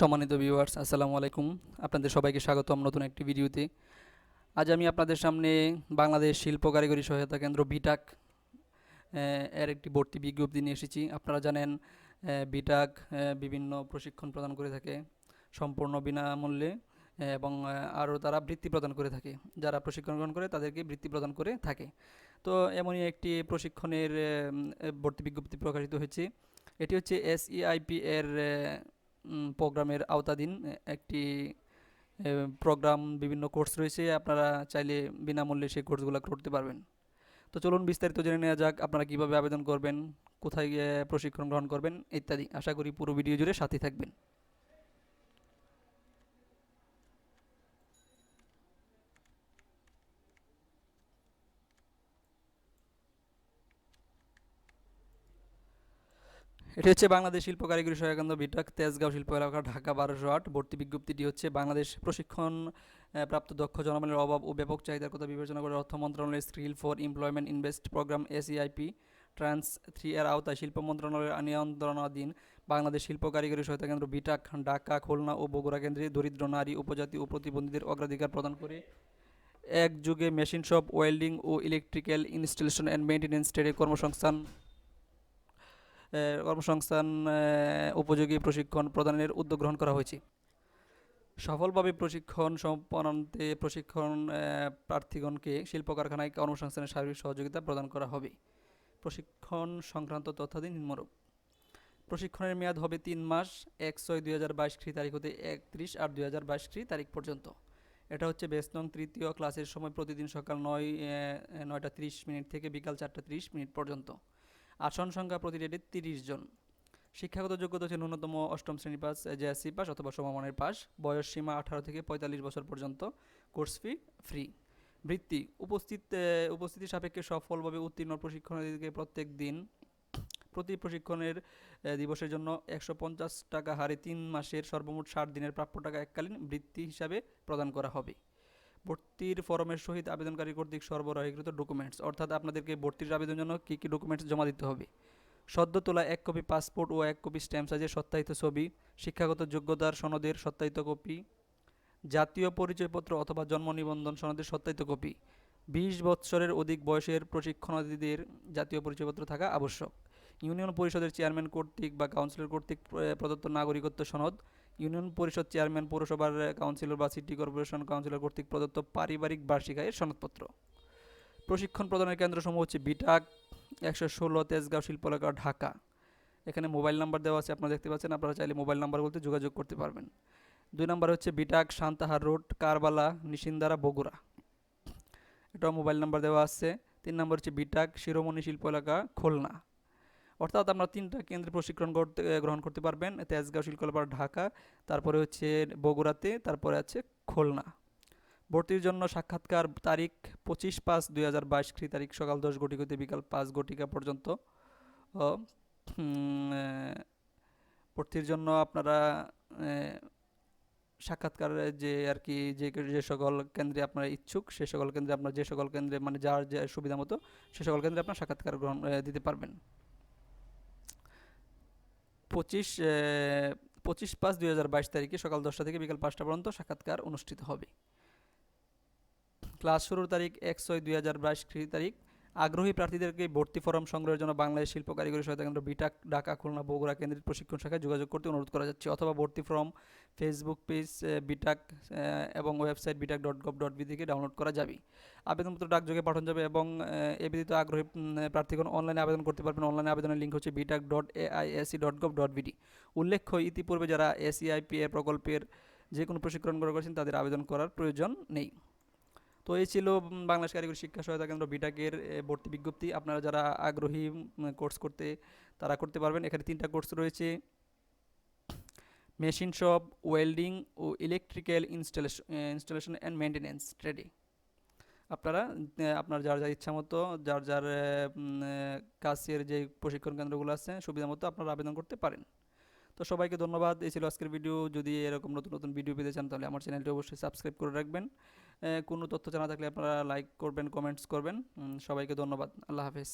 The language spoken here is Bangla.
সম্মানিত ভিউয়ার্স আসসালামু আলাইকুম। আপনাদের সবাইকে স্বাগতম নতুন একটি ভিডিওতে। আজ আমি আপনাদের সামনে বাংলাদেশ শিল্প কারিগরি সহায়তা কেন্দ্র বিটাক এর একটি ভর্তি বিজ্ঞপ্তি নিয়ে এসেছি। আপনারা জানেন বিটাক বিভিন্ন প্রশিক্ষণ প্রদান করে থাকে সম্পূর্ণ বিনামূল্যে এবং আরও তারা বৃত্তি প্রদান করে থাকে। যারা প্রশিক্ষণ গ্রহণ করে তাদেরকে বৃত্তি প্রদান করে থাকে। তো এমনই একটি প্রশিক্ষণের ভর্তি বিজ্ঞপ্তি প্রকাশিত হয়েছে। এটি হচ্ছে এসইআইপি এর আহ, উম, প্রোগ্রামের আওতাধীন একটি প্রোগ্রাম, বিভিন্ন কোর্স রয়েছে, আপনারা চাইলে বিনামূল্যে সেই কোর্সগুলো করতে পারবেন। তো চলুন বিস্তারিত জেনে নেওয়া যাক, আপনারা কীভাবে আবেদন করবেন, কোথায় গিয়ে প্রশিক্ষণ গ্রহণ করবেন, ইত্যাদি। আশা করি পুরো ভিডিও জুড়ে সাথে থাকবেন। এটি হচ্ছে বাংলাদেশ শিল্প কারিগরি সহায়ক কেন্দ্র বিটাক তেজগাঁও শিল্প এলাকা, ঢাকা বারোশো আট। ভর্তি বিজ্ঞপ্তিটি হচ্ছে, বাংলাদেশ প্রশিক্ষণ প্রাপ্ত দক্ষ জনবলের অভাব ও ব্যাপক চাহিদার কথা বিবেচনা করে অর্থ মন্ত্রণালয়ের skill for employment invest program, SEIP, tranche three এর আওতায় শিল্প মন্ত্রণালয়ের নিয়ন্ত্রণাধীন বাংলাদেশ শিল্প কারিগরি সহায়তা কেন্দ্র বিটাক, ঢাকা, খুলনা ও বগুড়া কেন্দ্রে দরিদ্র নারী, উপজাতি ও প্রতিবন্ধীদের অগ্রাধিকার প্রদান করে এক যুগে মেশিন শপ ওয়েল্ডিং ও ইলেকট্রিক্যাল ইনস্টলেশন অ্যান্ড মেইনটেন্যান্স ট্রেডে কর্মসংস্থান কর্মসংস্থান উপযোগী প্রশিক্ষণ প্রদানের উদ্যোগ গ্রহণ করা হয়েছে। সফলভাবে প্রশিক্ষণ সম্পন্নান্তে প্রশিক্ষণ প্রার্থীগণকে শিল্প কারখানায় কর্মসংস্থানের সার্বিক সহযোগিতা প্রদান করা হবে। প্রশিক্ষণ সংক্রান্ত তথ্যাদি নিম্নরূপ। প্রশিক্ষণের মেয়াদ হবে তিন মাস, এক ছয় দুই হাজার বাইশ খ্রি তারিখ হতে একত্রিশ আট দুই হাজার বাইশ খ্রি তারিখ পর্যন্ত। এটা হচ্ছে বেস নং তৃতীয় ক্লাসের সময় প্রতিদিন সকাল নয় নয়টা তিরিশ মিনিট থেকে বিকাল চারটা তিরিশ মিনিট পর্যন্ত। আসন সংখ্যা প্রতি ডেটে তিরিশ জন। শিক্ষাগত যোগ্যতা হচ্ছে ন্যূনতম অষ্টম শ্রেণি পাস জেএসসি পাস অথবা সমমানের পাস। বয়স সীমা আঠারো থেকে পঁয়তাল্লিশ বছর পর্যন্ত। Course fee free. বৃত্তি। উপস্থিত উপস্থিতি সাপেক্ষে সফলভাবে উত্তীর্ণ প্রশিক্ষণার্থীকে প্রত্যেক দিন প্রতি প্রশিক্ষণের দিবসের জন্য একশো পঞ্চাশ টাকা হারে তিন মাসের সর্বমোট ষাট দিনের প্রাপ্য টাকা এককালীন বৃত্তি হিসাবে প্রদান করা হবে। ভর্তির ফরমের সহিত আবেদনকারী কর্তৃক সরবরাহীকৃত ডকুমেন্টস অর্থাৎ আপনাদেরকে ভর্তির আবেদনের জন্য কী কী ডকুমেন্টস জমা দিতে হবে? সদ্য তোলা এক কপি পাসপোর্ট ও এক কপি স্ট্যাম্প সাইজের সত্যায়িত ছবি, শিক্ষাগত যোগ্যতার সনদের সত্যায়িত কপি জাতীয় পরিচয়পত্র অথবা জন্ম নিবন্ধন সনদের সত্যায়িত কপি বিশ বৎসরের অধিক বয়সের প্রশিক্ষণার্থীদের জাতীয় পরিচয়পত্র থাকা আবশ্যক। ইউনিয়ন পরিষদের চেয়ারম্যান কর্তৃক বা কাউন্সিলর কর্তৃক প্রদত্ত নাগরিকত্ব সনদ ইউনিয়ন পরিষদ চেয়ারম্যান, পৌরসভার কাউন্সিলর বা সিটি কর্পোরেশন কাউন্সিলর কর্তৃক প্রদত্ত পারিবারিক বার্ষিক আয়ের সনদপত্র। প্রশিক্ষণ প্রদানের কেন্দ্রসমূহ হচ্ছে বিটাক, একশো ষোলো তেজগাঁও শিল্প এলাকা ঢাকা। এখানে মোবাইল নাম্বার দেওয়া আছে, আপনারা দেখতে পাচ্ছেন। আপনারা চাইলে মোবাইল নাম্বার বলতে যোগাযোগ করতে পারবেন। দুই নাম্বার হচ্ছে বিটাক, সান্তাহার রোড, কারবালা, নিশিন্দারা, বগুড়া। এটাও মোবাইল নাম্বার দেওয়া আছে। তিন নম্বর হচ্ছে বিটাক, শিরোমণি শিল্প এলাকা খুলনা। অর্থাৎ আমরা তিনটা কেন্দ্রে প্রশিক্ষণ করতে গ্রহণ করতে পারবেন। তেজগাঁও শিল্পকলা ঢাকা, তারপরে হচ্ছে বগুড়াতে, তারপরে আছে খুলনা। ভর্তির জন্য সাক্ষাৎকার তারিখ পঁচিশ পাঁচ দুই হাজার বাইশ তারিখ সকাল দশ ঘটিকা হতে বিকাল পাঁচ ঘটিকা পর্যন্ত। ভর্তির জন্য আপনারা সাক্ষাৎকার যে আর কি যে যে সকল কেন্দ্রে আপনারা ইচ্ছুক, সে সকল কেন্দ্রে আপনার, যে সকল কেন্দ্রে মানে যার যে সুবিধা মতো, সে সকল কেন্দ্রে আপনার সাক্ষাৎকার গ্রহণ দিতে পারবেন। পঁচিশ পঁচিশ পাঁচ দুই হাজার বাইশ তারিখে সকাল দশটা থেকে বিকাল পাঁচটা পর্যন্ত সাক্ষাৎকার অনুষ্ঠিত হবে। ক্লাস শুরুর তারিখ এক ছয় দুই হাজার বাইশ তারিখ। আগ্রহী প্রার্থীদেরকে ভর্তি ফরম সংগ্রহের জন্য বাংলাদেশ শিল্প কারিগরি সহায়তা কেন্দ্র বিটাক ঢাকা, খুলনা, বগুড়া কেন্দ্রের প্রশিক্ষণ শাখায় যোগাযোগ করতে অনুরোধ করা যাচ্ছে। অথবা ভর্তি ফর্ম ফেসবুক পেজ বিটাক এবং website BITAC dot gov dot B থেকে ডাউনলোড করা যাবে। আবেদনপত্র ডাকযোগে পাঠানো যাবে এবং, এ ব্যতীত আগ্রহী প্রার্থীগণ অনলাইনে আবেদন করতে পারবেন। অনলাইনে আবেদনের লিঙ্ক হচ্ছে BITAC dot AIAC dot gov dot BD উল্লেখ্য, ইতিপূর্বে যারা এসিআইপি এর প্রকল্পের যে কোনো প্রশিক্ষণ গ্রহণ করেছেন, তাদের আবেদন করার প্রয়োজন নেই। তো এই ছিল বাংলাদেশ কারিগরি শিক্ষা সহায়তা কেন্দ্র বিটাকের ভর্তি বিজ্ঞপ্তি। আপনারা যারা আগ্রহী কোর্স করতে, তারা করতে পারবেন। এখানে তিনটা কোর্স রয়েছে। Machine shop, welding O electrical installation installation and maintenance trading আপনারা আপনার যার যার ইচ্ছা মতো, যার যার কাছের যে প্রশিক্ষণ কেন্দ্রগুলো আছে, সুবিধা মতো আপনারা আবেদন করতে পারেন। তো সবাইকে ধন্যবাদ। এই ছিল আজকের ভিডিও। যদি এরকম নতুন নতুন ভিডিও পেতে চান, তাহলে আমার চ্যানেলটি অবশ্যই সাবস্ক্রাইব করে রাখবেন। কোনো তথ্য জানা থাকলে আপনারা লাইক করবেন কমেন্টস করবেন। সবাইকে ধন্যবাদ। আল্লাহ হাফেজ।